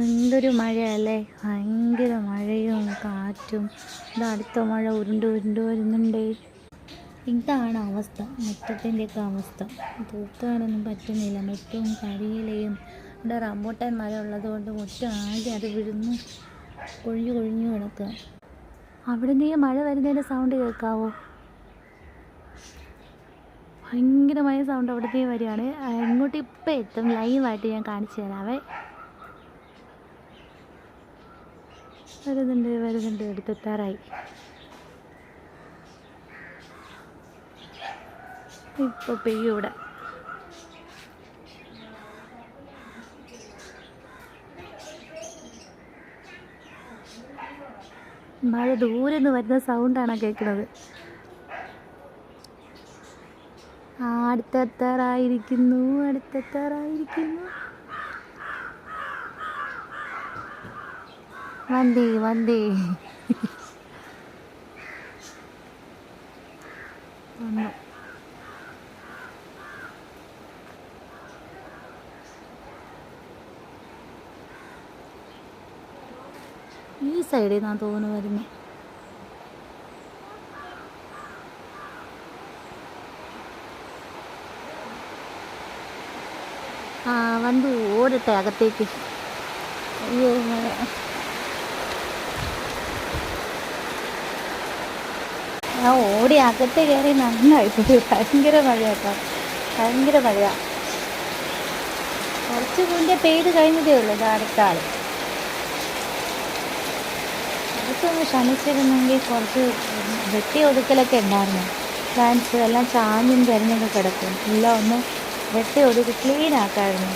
എന്തൊരു മഴയല്ലേ? ഭയങ്കര മഴയും കാറ്റും. ഇത് അടുത്ത മഴ ഉരുണ്ട് ഉരുണ്ട് വരുന്നുണ്ട്. ഇതാണ് അവസ്ഥ. മുറ്റത്തിന്റെയൊക്കെ അവസ്ഥ. തൂക്കാനൊന്നും പറ്റുന്നില്ല. മുറ്റവും കരിയിലയും ഇവിടെ റംബൂട്ടാൻ മരം ഉള്ളതുകൊണ്ട് മുറ്റം ആകെ അത് വിഴുന്നു. കൊഴിഞ്ഞു കൊഴിഞ്ഞു കിടക്കുക. അവിടെ നിന്ന് മഴ വരുന്നതിന്റെ സൗണ്ട് കേൾക്കാവോ? ഭയങ്കരമായ സൗണ്ട് അവിടുത്തെ വരികയാണ്. ഇങ്ങോട്ട് ഇപ്പം എത്തും? ലൈവായിട്ട് ഞാൻ കാണിച്ചു തരാവേ. വരുന്നുണ്ട് വരുന്നുണ്ട്. എടുത്തെത്താറായി ഇപ്പോൾ പെയ്യും ഇവിടെ. മഴ ദൂരെ നിന്ന് വരുന്ന സൗണ്ടാണ് കേൾക്കുന്നത്? അടുത്തെത്താറായിരിക്കുന്നു അടുത്തെത്താറായിരിക്കുന്നു. വണ്ടി വണ്ടി വന്നു. ഈ സൈഡിൽ നിന്നാണ് തോന്നുന്നു വരുന്നത് ആ വണ്ടി ഓടട്ടെ അകത്തേക്ക്. അയ്യോ ആ ഓടി അകത്ത് കയറി നന്നായി പോയി ഭയങ്കര മഴ കേട്ടോ. ഭയങ്കര മഴ കുറച്ച് മുന്നേ പെയ്ത് കഴിഞ്ഞതേ ഉള്ളൂ ഇത് കുറച്ചൊന്ന് അതൊക്കെ ശമിച്ചിരുന്നെങ്കിൽ കുറച്ച് വെട്ടി ഒതുക്കലൊക്കെ ഉണ്ടായിരുന്നു. ഫാൻസ് എല്ലാം ചാഞ്ഞും തിരഞ്ഞൊക്കെ കിടക്കും. എല്ലാം ഒന്ന് വെട്ടി ഒതുക്കി ക്ലീൻ ആക്കായിരുന്നു.